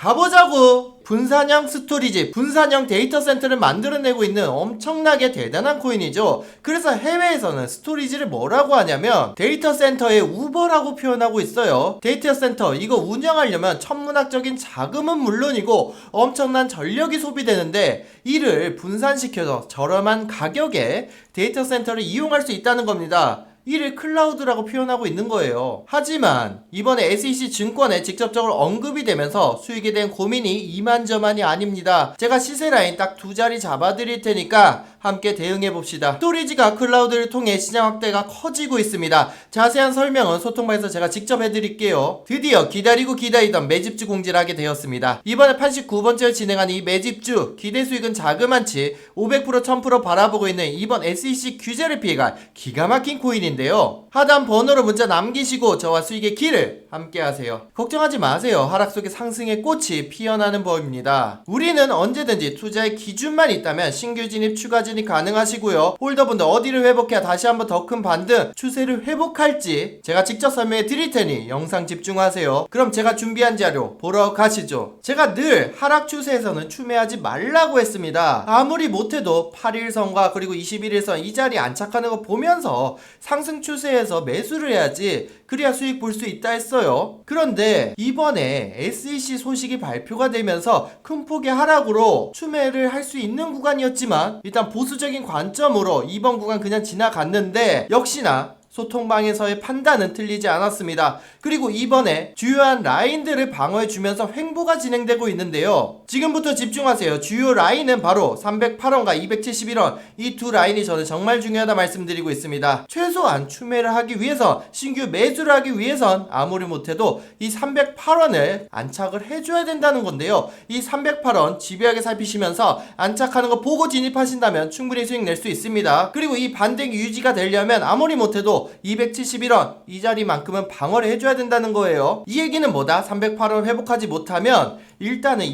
가보자고. 분산형 스토리지. 분산형 데이터 센터를 만들어내고 있는 엄청나게 대단한 코인이죠. 그래서 해외에서는 스토리지를 뭐라고 하냐면 데이터 센터의 우버라고 표현하고 있어요. 데이터 센터 이거 운영하려면 천문학적인 자금은 물론이고 엄청난 전력이 소비되는데 이를 분산시켜서 저렴한 가격에 데이터 센터를 이용할 수 있다는 겁니다. 이를 클라우드라고 표현하고 있는 거예요. 하지만 이번에 SEC 증권에 직접적으로 언급이 되면서 수익에 대한 고민이 이만저만이 아닙니다. 제가 시세 라인 딱 두 자리 잡아드릴 테니까 함께 대응해 봅시다. 스토리지가 클라우드를 통해 시장 확대가 커지고 있습니다. 자세한 설명은 소통방에서 제가 직접 해드릴게요. 드디어 기다리고 기다리던 매집주 공지를 하게 되었습니다. 이번에 89번째를 진행한 이 매집주 기대 수익은 자그만치 500% 1000% 바라보고 있는 이번 SEC 규제를 피해갈 기가 막힌 코인인데요. 하단 번호로 문자 남기시고 저와 수익의 길을 함께 하세요. 걱정하지 마세요. 하락 속에 상승의 꽃이 피어나는 법입니다. 우리는 언제든지 투자의 기준만 있다면 신규 진입, 추가 진입 가능하시고요. 홀더분들 어디를 회복해야 다시 한번 더 큰 반등, 추세를 회복할지 제가 직접 설명해 드릴 테니 영상 집중하세요. 그럼 제가 준비한 자료 보러 가시죠. 제가 늘 하락 추세에서는 추매하지 말라고 했습니다. 아무리 못해도 8일선과 그리고 21일선 이 자리 안착하는 거 보면서 상승 추세에서 매수를 해야지 그래야 수익 볼 수 있다 했어요. 그런데 이번에 SEC 소식이 발표가 되면서 큰 폭의 하락으로 추매를 할 수 있는 구간이었지만 일단 보 수적인 관점으로 이번 구간 그냥 지나갔는데 역시나 소통방에서의 판단은 틀리지 않았습니다. 그리고 이번에 주요한 라인들을 방어해주면서 횡보가 진행되고 있는데요. 지금부터 집중하세요. 주요 라인은 바로 308원과 271원. 이 두 라인이 저는 정말 중요하다 말씀드리고 있습니다. 최소한 추매를 하기 위해서 신규 매수를 하기 위해선 아무리 못해도 이 308원을 안착을 해줘야 된다는 건데요. 이 308원 집요하게 살피시면서 안착하는 거 보고 진입하신다면 충분히 수익 낼 수 있습니다. 그리고 이 반등이 유지가 되려면 아무리 못해도 271원 이 자리만큼은 방어를 해줘야 된다는 거예요. 이 얘기는 뭐다? 308원 회복하지 못하면 일단은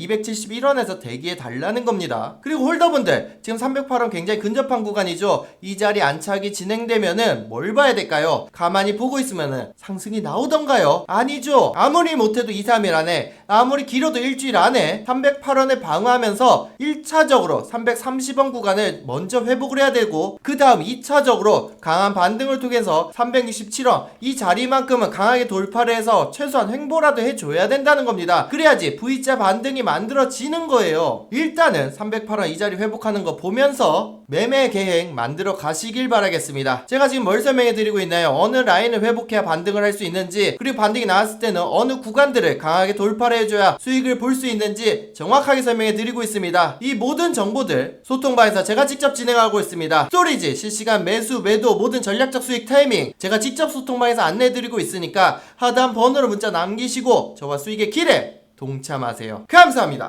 271원에서 대기해 달라는 겁니다. 그리고 홀더분들 지금 308원 굉장히 근접한 구간이죠. 이 자리 안착이 진행되면은 뭘 봐야 될까요? 가만히 보고 있으면은 상승이 나오던가요? 아니죠. 아무리 못해도 2, 3일 안에 아무리 길어도 일주일 안에 308원을 방어하면서 1차적으로 330원 구간을 먼저 회복을 해야 되고 그 다음 2차적으로 강한 반등을 통해서 367원 이 자리만큼은 강하게 돌파를 해서 최소한 횡보라도 해줘야 된다는 겁니다. 그래야지 V자 반등이 만들어 지는 거예요. 일단은 308원 이 자리 회복하는 거 보면서 매매 계획 만들어 가시길 바라겠습니다. 제가 지금 뭘 설명해 드리고 있나요? 어느 라인을 회복해야 반등을 할 수 있는지 그리고 반등이 나왔을 때는 어느 구간들을 강하게 돌파를 해줘야 수익을 볼 수 있는지 정확하게 설명해 드리고 있습니다. 이 모든 정보들 소통방에서 제가 직접 진행하고 있습니다. 스토리지 실시간 매수 매도 모든 전략적 수익 타이밍 제가 직접 소통방에서 안내해 드리고 있으니까 하단 번호로 문자 남기시고 저와 수익의 길에 동참하세요. 감사합니다.